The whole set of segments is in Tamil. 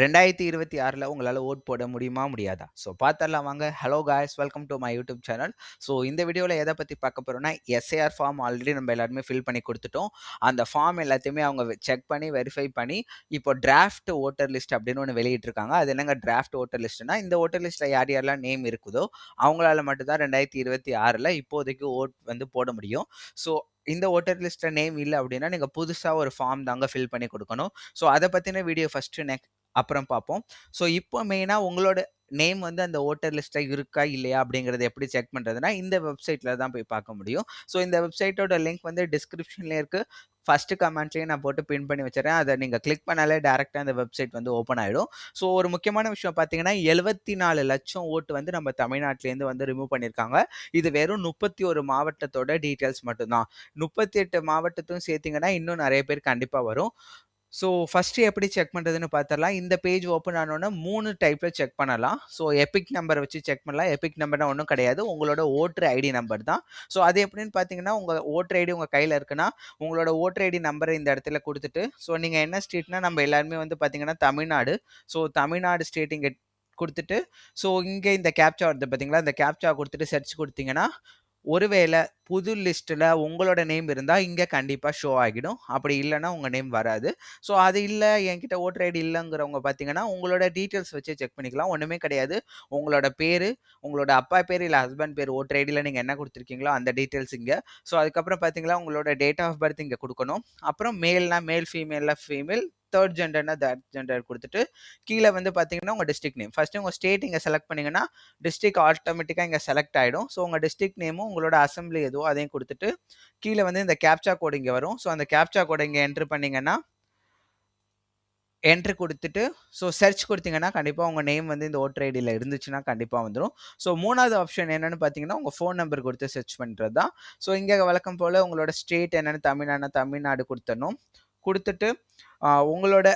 ரெண்டாயிரத்தி இருபத்தி ஆறில் உங்களால் ஓட் போட முடியுமா முடியாதா? ஸோ பார்த்துடலாம் வாங்க. Hello guys welcome to my YouTube channel so இந்த வீடியோவில் எதை பற்றி பார்க்க போகிறோம்னா எஸ்ஏஆர் ஃபார்ம் ஆல்ரெடி நம்ம எல்லாருமே ஃபில் பண்ணி கொடுத்துட்டோம். அந்த ஃபார்ம் எல்லாத்தையுமே அவங்க செக் பண்ணி வெரிஃபை பண்ணி இப்போ டிராஃப்ட் ஓட்டர் லிஸ்ட் அப்படின்னு ஒன்று வெளியிட்டிருக்காங்க. அது என்னங்க டிராஃப்ட் ஓட்டர் லிஸ்ட்னா இந்த ஓட்டர் லிஸ்ட்டில் யார் யாரெல்லாம் நேம் இருக்குதோ அவங்களால மட்டும்தான் ரெண்டாயிரத்தி இருபத்தி ஆறில் இப்போதைக்கு ஓட் வந்து போட முடியும். ஸோ இந்த ஓட்டர் லிஸ்ட்டில் நேம் இல்லை அப்படின்னா நீங்கள் புதுசாக ஒரு ஃபார்ம் தாங்க ஃபில் பண்ணி கொடுக்கணும். ஸோ அதை பற்றின வீடியோ ஃபஸ்ட்டு நெக்ஸ்ட் அப்புறம் பார்ப்போம். ஸோ இப்போ மெயினாக உங்களோட நேம் வந்து அந்த ஓட்டர் லிஸ்ட்டில் இருக்கா இல்லையா அப்படிங்கிறத எப்படி செக் பண்ணுறதுனா இந்த வெப்சைட்டில் தான் போய் பார்க்க முடியும். ஸோ இந்த வெப்சைட்டோட லிங்க் வந்து டிஸ்கிரிப்ஷன்லேயே இருக்குது ஃபஸ்ட்டு கமெண்ட்லேயும் நான் போட்டு பின் பண்ணி வச்சுறேன் அதை நீங்கள் கிளிக் பண்ணாலே டேரெக்டாக அந்த வெப்சைட் வந்து ஓப்பன் ஆகிடும் ஸோ ஒரு முக்கியமான விஷயம் பார்த்தீங்கன்னா எழுபத்தி நாலு லட்சம் ஓட்டு வந்து நம்ம தமிழ்நாட்டிலேருந்து வந்து ரிமூவ் பண்ணியிருக்காங்க. இது வெறும் முப்பத்தி ஒரு மாவட்டத்தோட டீட்டெயில்ஸ் மட்டும்தான். முப்பத்தி எட்டு மாவட்டத்தையும் சேர்த்திங்கன்னா இன்னும் நிறைய பேர் கண்டிப்பாக வரும். ஸோ ஃபஸ்ட்டு எப்படி செக் பண்ணுறதுன்னு பார்த்துடலாம் இந்த பேஜ் ஓப்பன் ஆனோன்னா மூணு டைப்பில் செக் பண்ணலாம். ஸோ எபிக் நம்பரை வச்சு செக் பண்ணலாம். எபிக் நம்பர்னா ஒன்றும் கிடையாது. உங்களோட ஓட்டர் ஐடி நம்பர் தான். ஸோ அது எப்படின்னு பார்த்தீங்கன்னா உங்கள் ஓட்டர் ஐடி உங்கள் கையில் இருக்குன்னா உங்களோட ஓட்டர் ஐடி நம்பரை இந்த இடத்துல கொடுத்துட்டு ஸோ நீங்கள் என்ன ஸ்டேட்னா நம்ம எல்லாருமே வந்து பார்த்தீங்கன்னா தமிழ்நாடு. ஸோ தமிழ்நாடு ஸ்டேட் இங்கே கொடுத்துட்டு ஸோ இங்கே இந்த கேப்சா வருது பார்த்தீங்களா இந்த கேப்சா கொடுத்துட்டு சர்ச் கொடுத்தீங்கன்னா ஒருவேளை புது லிஸ்ட்டில் உங்களோட நேம் இருந்தால் இங்கே கண்டிப்பாக ஷோ ஆகிடும். அப்படி இல்லைன்னா உங்கள் நேம் வராது. ஸோ அது இல்லை என்கிட்ட ஓட்டர் ஐடி இல்லைங்கிறவங்க பார்த்தீங்கன்னா உங்களோட டீட்டெயில்ஸ் வச்சு செக் பண்ணிக்கலாம். ஒன்றுமே கிடையாது. உங்களோட பேர் உங்களோட அப்பா பேர் இல்லை ஹஸ்பண்ட் பேர் ஓட்டர் ஐடியில் நீங்கள் என்ன கொடுத்துருக்கீங்களோ அந்த டீட்டெயில்ஸ் இங்கே. ஸோ அதுக்கப்புறம் பார்த்தீங்களா உங்களோட டேட் ஆஃப் பர்த் இங்கே கொடுக்கணும். அப்புறம் மேல்னா மேல் ஃபீமேலில் ஃபீமேல் தேர்ட் ஜெண்டர்னா தேர்ட் ஜெண்டர் கொடுத்துட்டு கீழே வந்து பார்த்தீங்கன்னா உங்கள் டிஸ்ட்ரிக் நேம் ஃபஸ்ட்டு உங்கள் ஸ்டேட் இங்கே செலக்ட் பண்ணிங்கன்னா டிஸ்ட்ரிக் ஆட்டோமேட்டிக்காக இங்கே செலக்ட் ஆகிடும் ஸோ உங்கள் டிஸ்ட்ரிக் நேமும் உங்களோட அசம்பிளி எதுவோ அதையும் கொடுத்துட்டு கீழே வந்து இந்த கேப்சா கோடு இங்கே வரும். ஸோ அந்த கேப்சா கோடை இங்கே என்ட்ரு பண்ணிங்கன்னா என்ட்ரு கொடுத்துட்டு ஸோ சர்ச் கொடுத்தீங்கன்னா கண்டிப்பாக உங்கள் நேம் வந்து இந்த ஓட்டர் ஐடியில் இருந்துச்சுன்னா கண்டிப்பாக வந்துடும் ஸோ மூணாவது ஆப்ஷன் என்னென்னு பார்த்தீங்கன்னா உங்கள் ஃபோன் நம்பர் கொடுத்து சர்ச் பண்ணுறது தான் ஸோ இங்கே வழக்கம் போல் உங்களோட ஸ்டேட் என்னென்னு தமிழ்நாடுனா தமிழ்நாடு கொடுத்தணும் கொடுத்துட்டு உங்களோட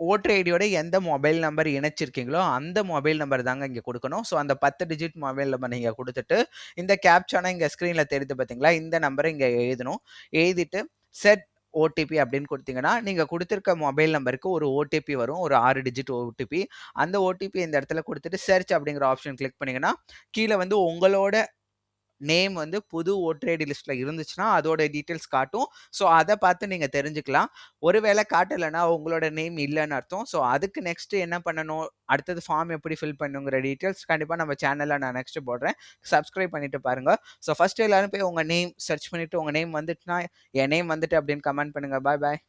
ஓட்டர் ஐடியோட எந்த மொபைல் நம்பர் இணைச்சிருக்கீங்களோ அந்த மொபைல் நம்பர் தாங்க இங்கே கொடுக்கணும். ஸோ அந்த பத்து டிஜிட் மொபைல் நம்பர் நீங்கள் கொடுத்துட்டு இந்த கேப்சானை இங்கே ஸ்க்ரீனில் தெரியுது பார்த்தீங்களா இந்த நம்பரை இங்கே எழுதணும். எழுதிட்டு செட் ஓடிபி அப்படின்னு கொடுத்தீங்கன்னா நீங்கள் கொடுத்துருக்க மொபைல் நம்பருக்கு ஒரு ஓடிபி வரும். ஒரு ஆறு டிஜிட் ஓடிபி அந்த ஓடிபி இந்த இடத்துல கொடுத்துட்டு சர்ச் அப்படிங்கிற ஆப்ஷன் கிளிக் பண்ணிங்கன்னா கீழே வந்து உங்களோட நேம் வந்து புது ஓட்டர் ஐடி லிஸ்ட்டில் இருந்துச்சுன்னா அதோட டீட்டெயில்ஸ் காட்டும். ஸோ அதை பார்த்து நீங்கள் தெரிஞ்சுக்கலாம். ஒருவேளை காட்டலைன்னா உங்களோட நேம் இல்லைன்னு அர்த்தம். ஸோ அதுக்கு நெக்ஸ்ட்டு என்ன பண்ணணும்? அடுத்தது ஃபார்ம் எப்படி ஃபில் பண்ணுங்கிற டீட்டெயில்ஸ் கண்டிப்பாக நம்ம சேனலில் நான் நெக்ஸ்ட்டு போடுறேன். சப்ஸ்கிரைப் பண்ணிட்டு பாருங்கள் ஸோ ஃபஸ்ட்டு எல்லோரும் போய் உங்கள் நேம் சர்ச் பண்ணிவிட்டு உங்கள் நேம் வந்துட்டுனா என் நேம் வந்துட்டு அப்படின்னு கமெண்ட் பண்ணுங்கள் பாய் பாய்.